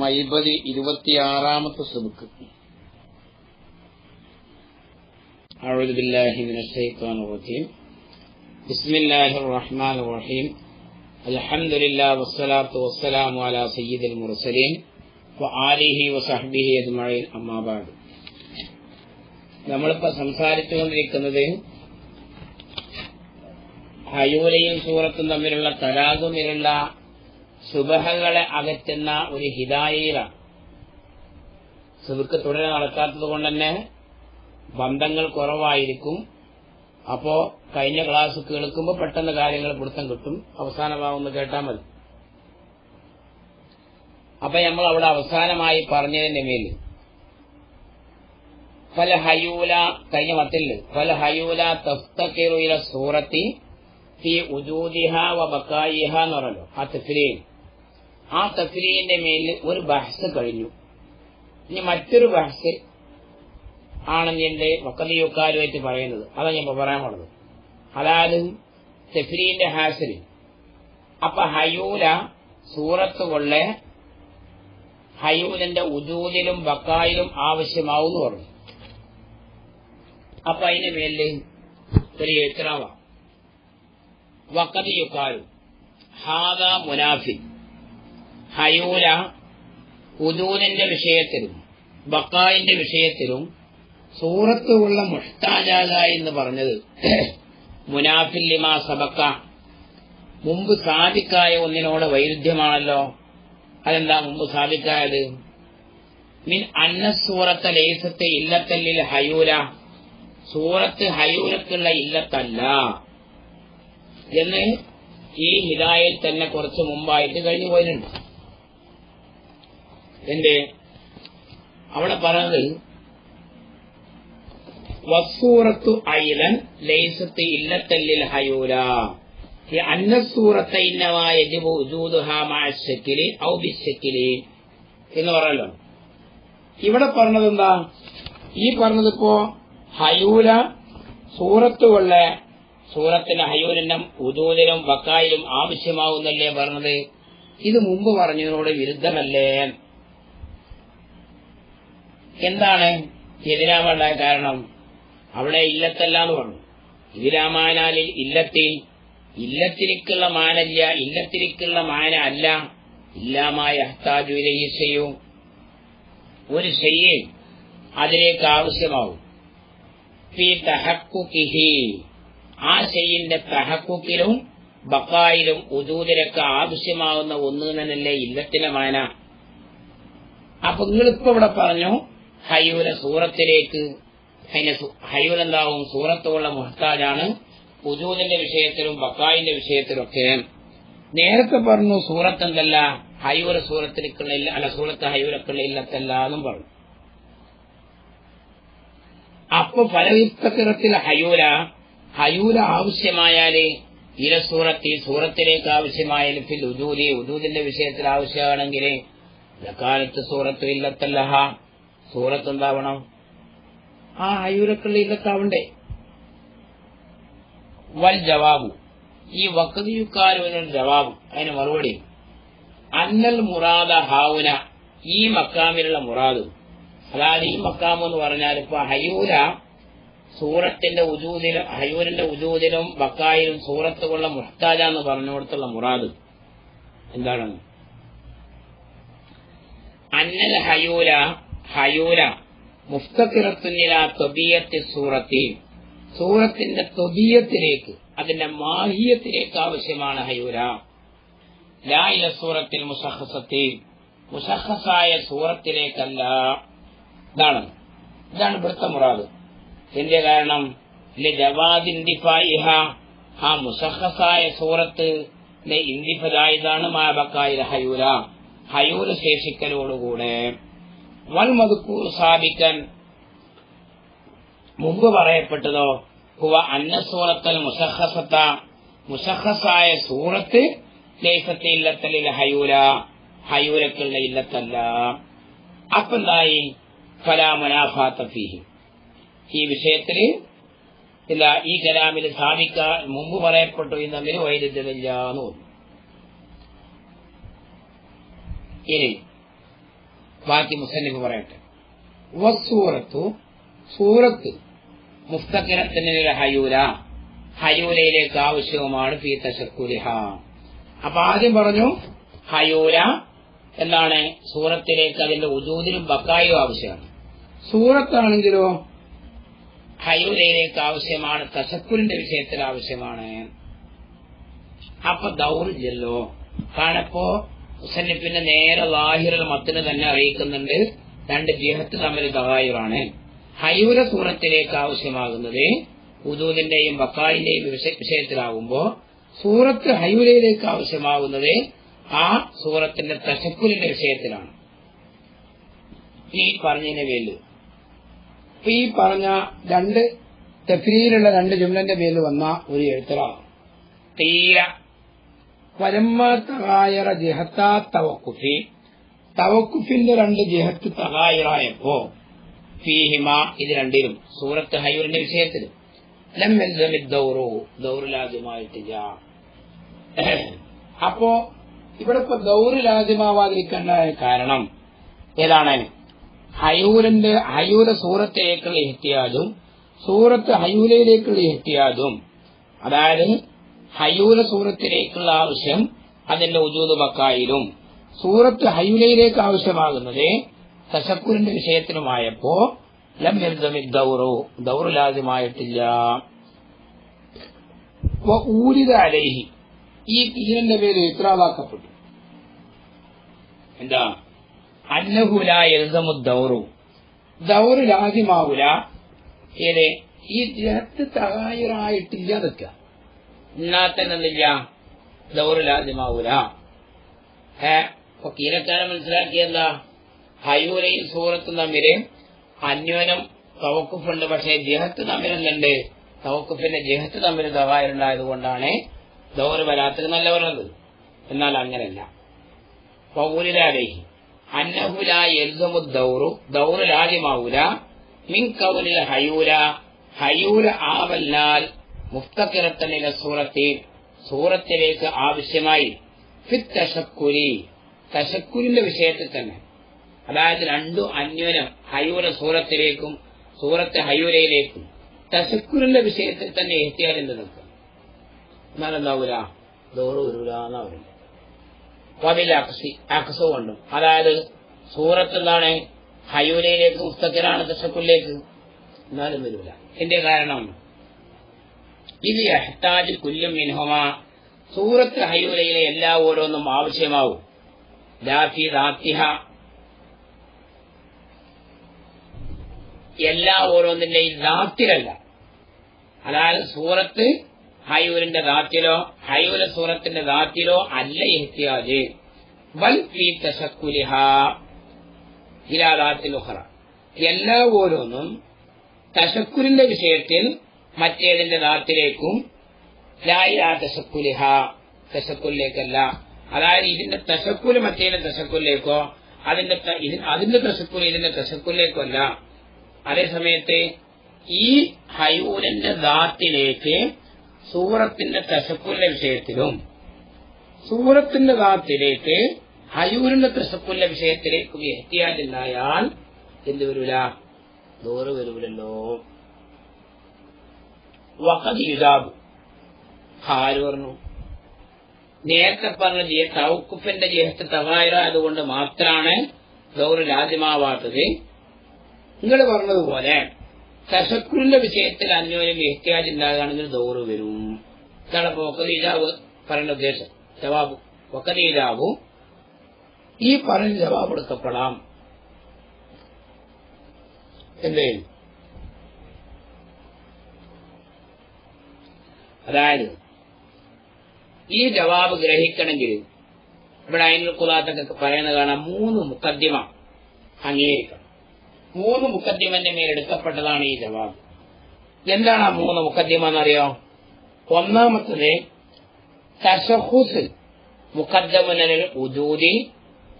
മൈബതി ഇരുപത്തിയാറാമത്തെ സുബുക്ക് أعوذ بالله من الشيطان الرجيم بسم الله الرحمن الرحيم الحمد لله والصلاة والسلام على سيد المرسلين وآله وصحبه أجمعين أما بعد നമ്മളിപ്പോ സംസാരിച്ചുകൊണ്ടിരിക്കുന്നത് ഹയൂലയും സൂറത്തും തമ്മിലുള്ള തരാകുമിലുള്ള ശുഭഹകളെ അകറ്റുന്ന ഒരു ഹിതായയിലാണ്. സുഹൃത്ത് തുടരെ നടക്കാത്തത് കൊണ്ട് തന്നെ ബന്ധങ്ങൾ കുറവായിരിക്കും. അപ്പോ കഴിഞ്ഞ ക്ലാസ് കേൾക്കുമ്പോൾ പെട്ടെന്ന് കാര്യങ്ങൾ പിടുത്തം കിട്ടും. അവസാന ഭാഗം ഒന്ന് കേട്ടാൽ മതി. അപ്പൊ നമ്മൾ അവിടെ അവസാനമായി പറഞ്ഞതിന്റെ മേൽ പല ഹയൂല കഴിഞ്ഞ മത്തിൽ പല ഹയൂല തഫ്തക്കിറുയില സൂറത്തി ഫി ഉജൂദിഹ വ എന്ന് പറഞ്ഞല്ലോ. ആ തഫ്രീൻ ആ തഫ്രീന്റെ മേലിൽ ഒരു ബഹസ് കഴിഞ്ഞു. ഇനി മറ്റൊരു ബഹസ് ആണ് എന്റെ വക്കലിയുക്കാരുമായിട്ട് പറയുന്നത്. അതാണ് ഞാൻ പറയാൻ പോണത്. അതായത് തെഫ്രീന്റെ ഹാസരി അപ്പൊ ഹയൂല സൂറത്ത് കൊള്ളെ ഹയൂലിന്റെ ഉജൂദിലും ബക്കായിലും ആവശ്യമാവും പറഞ്ഞു. അപ്പൊ അതിന് മേലിൽ ഒരു എഴുത്തറാവ വക്കതിയുക്കാരു. ഹാദ മുനാഫി ഹയൂല ഉദൂനിന്റെ വിഷയത്തിലും ബക്കായിന്റെ വിഷയത്തിലും സൂറത്തുള്ള മുഷ്താജാക എന്ന് പറഞ്ഞത് മുനാഫില്ലിമാ സബക്ക. മുമ്പ് സാധിക്കായ ഒന്നിനോട് വൈരുദ്ധ്യമാണല്ലോ. അതെന്താ മുമ്പ് സാധിക്കായത് മിൻ അന്ന സൂറത്തെ ലേസത്തെ ഇല്ലത്തല്ലിൽ ഹയൂല. സൂറത്ത് ഹയൂലക്കുള്ള ഇല്ലത്തല്ല. എന്ന് ഈ ഹിതായിൽ തന്നെ കുറച്ച് മുമ്പായിട്ട് കഴിഞ്ഞു പോയിട്ടുണ്ട്. എന്റെ അവിടെ പറഞ്ഞത് വസൂറത്തു ഐലൻ ലൈസത്ത് ഇല്ലത്തല്ലിൽ ഹയൂല. ഈ അന്നസൂറത്തെ ഇന്നമായ എന്ന് പറയല്ലോ. ഇവിടെ പറഞ്ഞത് എന്താ? ഈ പറഞ്ഞതിപ്പോ ഹയൂല സൂറത്തുകൊള്ള സൂറത്തിന് ഹയൂലിനും ഉദൂദിനും വക്കായിലും ആവശ്യമാവുന്നല്ലേ പറഞ്ഞത്? ഇത് മുമ്പ് പറഞ്ഞതിനോട് വിരുദ്ധമല്ലേ? എന്താണ് എതിരാവാണ്ടായ കാരണം? അവിടെ ഇല്ലത്തല്ല എന്ന് പറഞ്ഞു. ഇതിരാമാനാലിൽ ഇല്ലത്തിൽ ഇല്ലത്തിരിക്കുള്ള മാനല്ല ഇല്ലത്തിരിക്കുള്ള മാന അല്ല. ഇല്ലാമായ ഹത്താജുലയും ഒരു ശയ്യേ അതിലേക്ക് ആവശ്യമാവും. ആ ശയ്യന്റെ തഹക്കുക്കിലും ബക്കായിലും ഉദൂതിലൊക്കെ ആവശ്യമാവുന്ന ഒന്ന് തന്നെയല്ലേ ഇല്ലത്തിലെ മാന? അപ്പൊ നിങ്ങളിപ്പോ ഇവിടെ പറഞ്ഞു ഹയൂല സൂറത്തിലേക്ക് അതിന്റെ എന്താവും സൂറത്തുള്ള മുഹത്താജാണ് ഉജൂദിന്റെ വിഷയത്തിലും ബക്കായിന്റെ വിഷയത്തിലൊക്കെ. നേരത്തെ പറഞ്ഞു സൂറത്ത് എന്തല്ല ഹയൂല സൂറത്തിലേക്കുള്ള അല്ല സൂറത്ത് ഹയൂലക്കുള്ള ഇല്ലത്തല്ല എന്നും പറഞ്ഞു. അപ്പൊ ഫലയുക്തത്തിൽ ഹയൂല ഹയൂല ആവശ്യമായാൽ ഇല സൂറത്തി സൂറത്തിലേക്ക് ആവശ്യമായ ഫിൽ ഉജൂദി ഉജൂദിന്റെ വിഷയത്തിൽ ആവശ്യമാണെങ്കിൽ കാലത്ത് സൂറത്ത് ഇല്ലത്തല്ലഹ സൂറത്ത് എന്താവണം ആ അയൂരക്കള്ളി ഇല്ലത്താവണ്ടേ വൽ ജവാബു. ഈ വക്കതിയുക്കാരുടെ ജവാബ്. അതിന് മറുപടി. അന്നൽ മുറാദ ഹാവുന. ഈ മക്കാമിലുള്ള മുറാദ്. അതായത് ഈ മക്കാം എന്ന് പറഞ്ഞാൽ ഇപ്പൊ ഹയൂര സൂറത്തിന്റെ ഉജൂദിലും ഹയൂരിന്റെ ഉജൂദിലും ബക്കായിലും സൂറത്തുകൊള്ള മുഹ്താജ എന്ന് പറഞ്ഞുകൊടുത്തുള്ള മുറാദ്. എന്താണ്? അന്നൽ ഹയൂല ഹയൂല മുഫ്തക്കിറത്തുന്നില തൊബിയത്തി സൂറത്തി. സൂറത്തിന്റെ തൊബിയത്തിലേക്ക് അതിന്റെ മാഹിയത്തിലേക്ക് ആവശ്യമാണ് ഹയൂര. ലായില സൂറത്തിൽ മുസഹസത്തിൽ മുസഹസായ സൂറത്തിലേക്കല്ല. ഇതാണ്. ഇതാണ് ഇവിടുത്തെ മുറാദ്. എന്റെ കാരണം? ജവാദിന്തിഫായിഹ ആ മുസഹസായ സൂറത്ത് ഇന്തിഫതായതാണ് മാബക്കായ ഹയൂര. ഹയൂര ശേഷിക്കലോടുകൂടെ. വൽ മതുക്കൂർ സ്ഥാപിക്കാൻ മുമ്പ് പറയപ്പെട്ടതോ ഹുവ അന്ന മുസഹസത്ത മുസഹസായ സൂറത്ത് ലേസത്തെ ഇല്ലത്തലിൽ ഹയൂല ഹയൂലക്കുള്ള ഇല്ലത്തല്ല. അപ്പെന്തായി ഫലാ മുനാഫാത്ത ഫീഹി. ഈ വിഷയത്തിൽ ഇല്ല ഈ കലാമിൽ സ്ഥാപിക്കാൻ മുമ്പ് പറയപ്പെട്ടു ഈ തമ്മിൽ വൈരുദ്ധ്യമില്ല എന്ന് തോന്നുന്നു. ഇനി ബാക്കി മുസന്നിഫ് പറയട്ടെ. വസൂറത്തു സൂറത്ത് മുസ്തഖിറത്തിന് ഹയൂല. ഹയൂലയിലേക്ക് ആവശ്യവുമാണ് ഫീ തശക്കുലിഹ. അപ്പൊ ആദ്യം പറഞ്ഞു ഹയൂല എന്താണ് സൂറത്തിലേക്ക് അതിന്റെ ഉജൂദിനും ബക്കായും ആവശ്യമാണ് സൂറത്താണെങ്കിലോ ഹയൂലയിലേക്ക് ആവശ്യമാണ് തശക്കുലിന്റെ വിഷയത്തിൽ ആവശ്യമാണ്. അപ്പൊ ദൗർജല്ലോ കാരണപ്പോ മുസന്നിഫിന്റെ നേരെ ലാഹിറൽ മത്തിന് തന്നെ അറിയിക്കുന്നുണ്ട്. രണ്ട് ജിഹത്ത് തമ്മിൽ ദഹായുറാണ് ഹയൂല സൂറത്തിലേക്ക് ആവശ്യമാകുന്നത് ഉദൂദിന്റെയും ബക്കായിന്റെയും വിഷ- വിഷയത്തിലാകുമ്പോ സൂറത്ത് ഹയൂലയിലേക്ക് ആവശ്യമാകുന്നത് ആ സൂറത്തിന്റെ തശക്കുലിന്റെ വിഷയത്തിലാണ്. ഈ പറഞ്ഞതിന്റെ പേരിൽ ഈ പറഞ്ഞ രണ്ട് തെഫ്രിയിലുള്ള രണ്ട് ജുംലന്റെ പേരിൽ വന്ന ഒരു എഴുത്തറാണ്. തീര പരമ തകായറ ജഹത്താ തവക്കുഫി. തവക്കുഫിന്റെ രണ്ട് ജഹത്ത് തകായറായപ്പോ ഫീഹിമ ഇത് രണ്ടിലും സൂറത്ത് ഹയൂറിന്റെ വിഷയത്തിൽ അപ്പോ ഇവിടെ ഇപ്പൊ ദൗറിലാദ്യമാവാതിരിക്കേണ്ട കാരണം ഏതാണ്? ഹയൂലിന്റെ ഹയൂര സൂറത്തേക്കുള്ള എത്തിയാലും സൂറത്ത് ഹയൂലയിലേക്കുള്ള എത്തിയാലും അതായത് ഹയൂല സൂറത്തിലേക്കുള്ള ആവശ്യം അതിന്റെ ഉജൂത് ബക്കായിലും സൂറത്ത് ഹയൂലയിലേക്ക് ആവശ്യമാകുന്നത് തശക്കുരിന്റെ വിഷയത്തിലുമായപ്പോ ദൗറു. ദൗറിലാദ്യമായിട്ടില്ല ഊരിത ഈ തീരന്റെ പേര് ഇത്രാവാക്കപ്പെട്ടു. എന്താ? അന്നഹുല എൽസമു ദൗറു. ദൗറ് ലാസിമാവൂല ഏത്? ഈ ജനത്ത് തകായറായിട്ടില്ല നിൽക്കുക തന്നെ എന്തില്ല ദൗറ് ലാസിമാവൂല ഏ അപ്പൊ കീരക്കാരൻ മനസ്സിലാക്കിയല്ല ഹയൂരയും സൂറത്തും തമ്മിൽ അന്യോനം തവക്കുഫുണ്ട് പക്ഷേ ജഹത്ത് തമ്മിൽ എന്തുണ്ട് തവക്കുഫിന്റെ ജഹത്ത് തമ്മിൽ തകായിറുണ്ടായത് കൊണ്ടാണ് ദൗറ് വരാത്തത് നല്ല പറഞ്ഞത്. എന്നാൽ അങ്ങനല്ല. പൗരിലാലേഹി അന്നഹുല എൽസമു ദൗറു ദൗറ് ലാദ്യമാവൂല മിൻ കൗലിൽ ഹയൂല. ഹയൂല ആവല്ലാൽ മുഫ്തക്കിറത്തനിലെ സൂറത്തിൽ സൂറത്തിലേക്ക് ആവശ്യമായി ഫിത് തശക്കുരി തശക്കുരിന്റെ വിഷയത്തിൽ തന്നെ. അതായത് രണ്ടു അന്യോനം ഹയൂര സൂറത്തിലേക്കും സൂറത്ത് ഹയൂരയിലേക്കും തശക്കുരിന്റെ വിഷയത്തിൽ തന്നെ എത്തിയാലും നിൽക്കും എന്നാലെന്താവൂല ദോറ് അതായത് സൂറത്ത് എന്താണ് ഹയൂരയിലേക്ക് മുസ്തഖിലാണ് തശക്കുരിലേക്ക്. എന്നാലും വരൂല. എന്റെ കാരണം ഇത് എഹ്താജ് കുല്ലും മിൻഹുമ. സൂറത്ത് ഹൈവലയിലെ എല്ലാ ഓരോന്നും ആവശ്യമാവും. എല്ലാ ഓരോന്നിന്റെയും ദാത്തിലല്ല. അതായത് സൂറത്ത് ഹൈവലിന്റെ ദാത്തിലോ ഹൈവല സൂറത്തിന്റെ ദാത്തിലോ അല്ല എഹ്തിയാജ് വൽ ഫീ തശക്കുലിഹ. ഇലാദാത്തിൽ എല്ലാ ഓരോന്നും തശക്കുലിന്റെ വിഷയത്തിൽ മറ്റേതിന്റെ ദാത്തിലേക്കും ലായിലാ അതായത് ഇതിന്റെ തസക്കുൽ മറ്റേതിന്റെ തശക്കുലിലേക്കോ അതിന്റെ അതിന്റെ തശക്കുൽ ഇതിന്റെ തശക്കുലിലേക്കോ അല്ല അതേസമയത്ത് ഈ ഹയൂരന്റെ ദാത്തിലേക്ക് സൂറത്തിന്റെ തസക്കുലിന്റെ വിഷയത്തിലും സൂറത്തിന്റെ ദാത്തിലേക്ക് ഹയൂരിന്റെ തശക്കുലിന്റെ വിഷയത്തിലേക്കും എത്തിയാലുണ്ടായാൽ എന്ത് വരൂല? ദൂറ് വരൂലല്ലോ. യുദാബ് ആര് പറഞ്ഞു നേരത്തെ പറഞ്ഞ തൗക്കുഫിന്റെ ജിഹത്ത് തവായറായതുകൊണ്ട് മാത്രമാണ് ദൗറ് രാജ്യമാവാത്തത്. നിങ്ങൾ പറഞ്ഞതുപോലെ തശക്കുറിന്റെ വിഷയത്തിൽ അന്യോന്യം എഹ്തിയാജ് ഉണ്ടാകുകയാണെങ്കിൽ ദൗറ് വരും. ഇതാണ് ഇപ്പൊ വക്കതീജാവ് പറയുന്ന ഉദ്ദേശം. ജവാബ് വക്കതീജാവു ഈ പറഞ്ഞ ജവാബ് എടുക്കപ്പെടാം. എന്തേ അതായത് ഈ ജവാബ് ഗ്രഹിക്കണമെങ്കിൽ ഇവിടെ അയിനുൽ കുലാത്തൊക്കെ പറയുന്നത് മൂന്ന് മുക്കദ്യമ അംഗീകരിക്കണം. മൂന്ന് മുക്കദ്യമന്റെ മേൽ എടുക്കപ്പെട്ടതാണ് ഈ ജവാബ്. എന്താണ് ആ മൂന്ന് മുക്കദ്യമ എന്നറിയോ? ഒന്നാമത്തത് തഷഹുസ് മുക്കദ്ദമുനൽ ഉദൂദി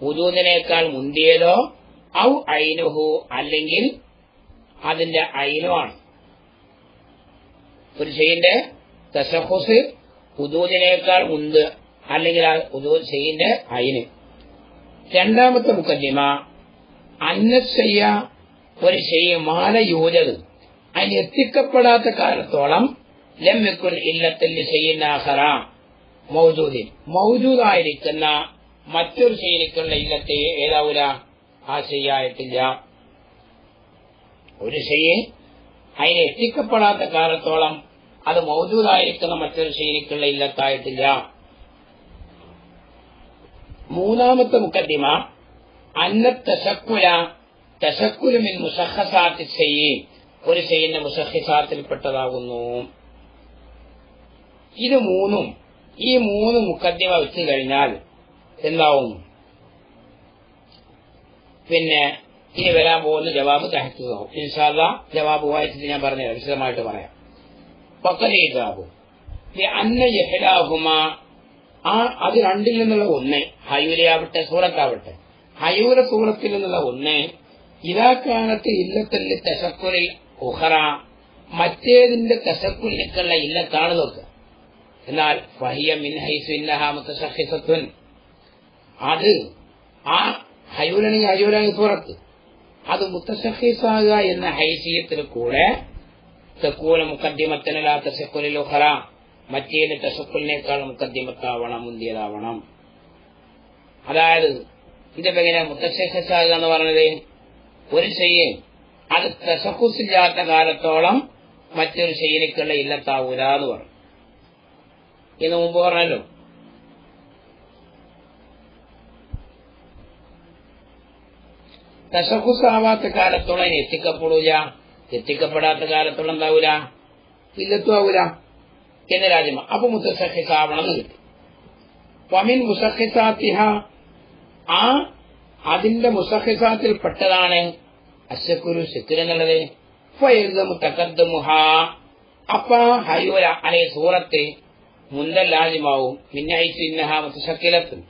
ഉദൂദിനേക്കാൾ മുന്തിയതോ ഔ ഐനുഹു അല്ലെങ്കിൽ അതിന്റെ ഐനോ ആണ്. ഒരു തഷഹുസ് ഉദൂദിനേക്കാൾ മുന്ത് അല്ലെങ്കിൽ ആ ഉദൂ ചെയ്യുന്ന അയിന്. രണ്ടാമത്തെ മുക്കദ്ദിമ അന്നശയ്യ ഒരു ശൈമാല മാല യൂജത്. അതിന് എത്തിക്കപ്പെടാത്ത കാലത്തോളം ലമ്യക്കുൽ ഇല്ലത്തിൽ ചെയ്യുന്നാഹറ മൗജൂദിൻ. മൗജൂദായിരിക്കുന്ന മറ്റൊരു ശൈലിക്കുള്ള ഇല്ലത്തെ ഏതാവൂല? ആ ശയ്യായിട്ടില്ല. ഒരു ശൈ അതിന് എത്തിക്കപ്പെടാത്ത കാലത്തോളം അത് മൗജൂദായിരിക്കുന്ന മറ്റൊരു ശൈലിക്കുള്ള ഇല്ലത്തായിട്ടില്ല. മൂന്നാമത്തെ മുക്കദ്ദിമ അന്ന തശക്കുല തശക്കുലുമിൻ മുസഹസാത്തി ചെയ്യും ഒരു ചെയ്യുന്ന മുസഹിസാത്തിൽപ്പെട്ടതാകുന്നു ഇത് മൂന്നും ഈ മൂന്ന് മുക്കദ്ദിമ വെച്ച് കഴിഞ്ഞാൽ എന്താവും? പിന്നെ ഇനി വരാൻ പോകുന്ന ജവാബ് തഹത്തുകാവും ഇൻഷാല്ല ജവാബ് വായിച്ചിട്ട് ഞാൻ പറഞ്ഞു വിശദമായിട്ട് പറയാം. പക്കലേതാവും അന്ന ആ അത് രണ്ടിൽ നിന്നുള്ള ഒന്ന് ഹയൂലയാവട്ടെ സൂറത്താവട്ടെ. ഹയൂല സൂറത്തിൽ നിന്നുള്ള ഒന്ന് ഇതാക്കാലത്ത് ഇല്ലത്തല്ലി തെസക്കുലിൽ ഉഹറ മറ്റേതിന്റെ തെസക്കുലിലേക്കുള്ള ഇല്ലത്താണ് നോക്കുക. എന്നാൽ ഫഹിയ മിൻ അത് ആ ഹയൂരണി ഹയൂലണി സൂറത്ത് അത് മുത്തസഹീസാകുക എന്ന ഹൈസിയത്തിൽ കൂടെ തെക്കൂല മുക്കദ്യമത്തിനലാ തെസക്കുലിൽ ഉഹറ മറ്റേത് തെസക്കുലിനേക്കാൾ മുക്കദ്യമത്താവണം മുന്തിയതാവണം. അതായത് ഇതിപ്പോ എങ്ങനെ മുത്തശേഷാകുക എന്ന് പറഞ്ഞത് ഒരു ചെയ്യ് അത് തസക്കുസില്ലാത്ത കാലത്തോളം മറ്റൊരു ശൈനിക്കുള്ള ഇല്ലത്താവൂല എന്ന് പറഞ്ഞു ഇന്ന് മുമ്പ് പറഞ്ഞല്ലോ. തസക്കുസാവാത്ത കാലത്തോളം എത്തിക്കപ്പെടൂല. എത്തിക്കപ്പെടാത്ത കാലത്തോളം എന്താവൂല ഇല്ലത്തും ആവൂല എന്ന രാജ്യം അപ്പൊ മുത്തസഹിസാവണം എന്ന് കിട്ടും. വമിൻ മുസഹിസാത്തിഹ ആ അതിന്റെ മുസഹിസാത്തിൽ പെട്ടതാണ് അശക്കുരു ശക്കുർ എന്നുള്ളത്. അപ്പ ഹയൂല അല്ലെ സൂറത്ത് മുന്തല്ലാജിമാവും മിന്നൈസ് ഇന്നഹ മുത്തശക്കിലത്തും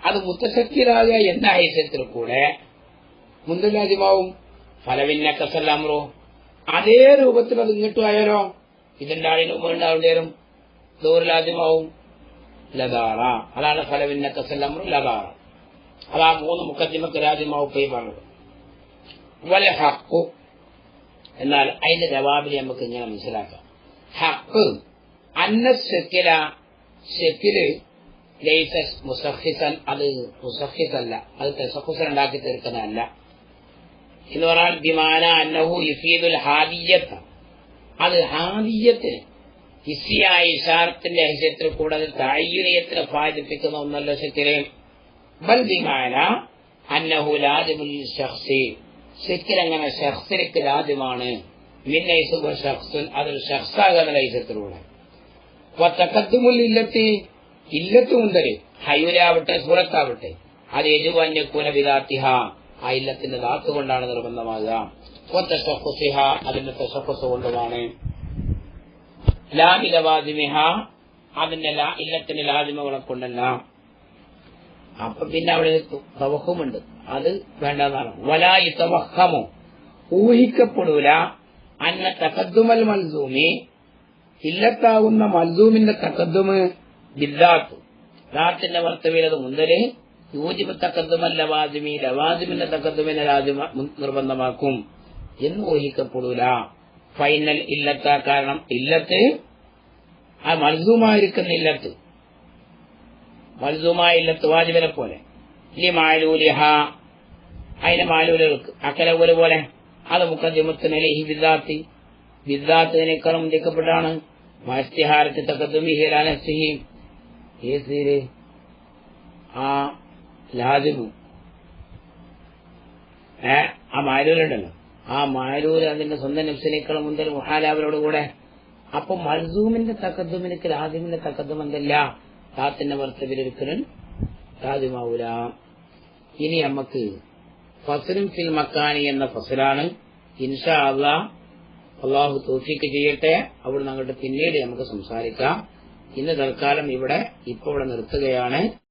അത് മുത്തശക്കിലാകുക എന്ന ഹൈസ്യത്തിൽ കൂടെ മുന്തൽ ഫലവിന്ന കസല്ലാമറോ അതേ രൂപത്തിൽ അത് ഇങ്ങോട്ട് ആയാലോ? ഇതിന്റെ ആളിന് ഉണ്ടാവേണ്ടേരും ദൂരലാദ്യമാവും ലതാറ അതാണ് ഫലവിന്ന കസല്ലം ലതാറ അതാ മൂന്ന് മുക്കദ്ദിമക്ക് രാജ്യമാവും പോയി പറഞ്ഞത്. വല ഹക്കു എന്നാൽ അതിന്റെ ജവാബിനെ നമുക്ക് ഇങ്ങനെ മനസ്സിലാക്കാം. ഹക്ക് അന്ന സെക്കില സെക്കിൽ ലൈസസ് മുസഹിസൻ അത് മുസഹിസല്ല അത് തെസഹുസൻ ഉണ്ടാക്കി തീർക്കുന്നതല്ല. എന്ന് പറഞ്ഞാൽ ബിമാന അന്നഹു യുഫീദുൽ ഹാദിയത്ത് അത് ഹാദിയത്തിന് ഹിസിയായ ഇഷാറത്തിന്റെ ഹിസ്യത്തിൽ കൂടാതെ തായ്യുനയത്തിന് ഫാദിപ്പിക്കുന്ന ഒന്നല്ല ഷെക്കിൽ ബൽ ബിമാന അന്നഹു ലാദിമുൽ ഷഹ്സി ഷെക്കിൽ അങ്ങനെ മിന്നൈസുബ ഷഖ്സുൻ അതൊരു ഷഹ്സാകുന്ന ലൈസത്തിലൂടെ തക്കത്തുമുൽ ഇല്ലത്തി ഇല്ലത്ത് മുന്തൽ ഹയൂലാവട്ടെ സൂറത്താവട്ടെ. അത് യജുവന്യക്കൂന വിദാത്തിഹ ആ ഇല്ലത്തിന്റെ ദാത്ത് കൊണ്ടാണ് നിർബന്ധമാകുക അതിന്റെ തശഫസ് കൊണ്ടുമാണ്. ലാമിലവാദിമിഹ അതിന്റെ ഇല്ലത്തിന്റെ ലാദിമകളെ കൊണ്ടല്ല. അപ്പൊ പിന്നെ അവിടെ തവഹമുണ്ട്. അത് വേണ്ടതാണ്. വലായി തവഹമോ ഊഹിക്കപ്പെടൂല. അന്ന തകദ്ദുമൽ മൽസൂമി ഇല്ലത്താവുന്ന മൽസൂമിന്റെ തകദ്ദുമ് ബിദ്ദാത്ത്. ദാത്തിന്റെ വർത്തവിൽ അത് മുന്തൽ യൂജിബ് തക്കദ്ദുമൽ ലവാദിമി ലവാദിമിന്റെ തക്കദ്ദുമിനെ രാജ്യമ നിർബന്ധമാക്കും. എന്ന് ഊഹിക്കപ്പെടൂല. ഫൈനൽ ഇല്ലത്ത കാരണം ഇല്ലത്ത് ആ മൽസൂമായിരിക്കുന്ന ഇല്ലത്ത്. മൽസൂമായ ഇല്ലത്ത് വാജിബിനെ പോലെ. ലി മാലൂലിഹ അതിന്റെ മാലൂലുകൾക്ക്. അക്കലപോലെ പോലെ അത് മുക്കദ്ദിമത്തിന് ലഹി വിദ്യാർത്ഥിനേക്കാളും ബിദ്ദാത്തിനേക്കാളും മസ്തിഹാരത്തെ തക്കത്തും തക്കദ്ദുമിഹിലാനസ്തിഹി ഏസീര് ആ ലാദിമു ഏ ആ മാരൂരുണ്ടല്ലോ. ആ മാരൂര് അതിന്റെ സ്വന്തം നഫ്സിനേക്കാളും മുന്തൽ മുഹാലാവരോട് കൂടെ. അപ്പൊ മൽസൂമിന്റെ തക്കദ്ദുമിനക്ക് ലാദിമിന്റെ തക്കദ്ദും എന്തല്ല? താത്തിന്റെ വർത്തവിലൊരിക്കലും ലാദിമാവൂല ഇനി നമുക്ക് ഫസലും ഫിൽ മക്കാനി എന്ന ഫസലാണ്. ഇൻഷാ അള്ളാ അള്ളാഹു തോഫിക്ക് ചെയ്യട്ടെ. അവിടെ അങ്ങോട്ട് പിന്നീട് നമുക്ക് സംസാരിക്കാം. ഇന്ന് തൽക്കാലം ഇവിടെ ഇപ്പൊ ഇവിടെ നിർത്തുകയാണ്.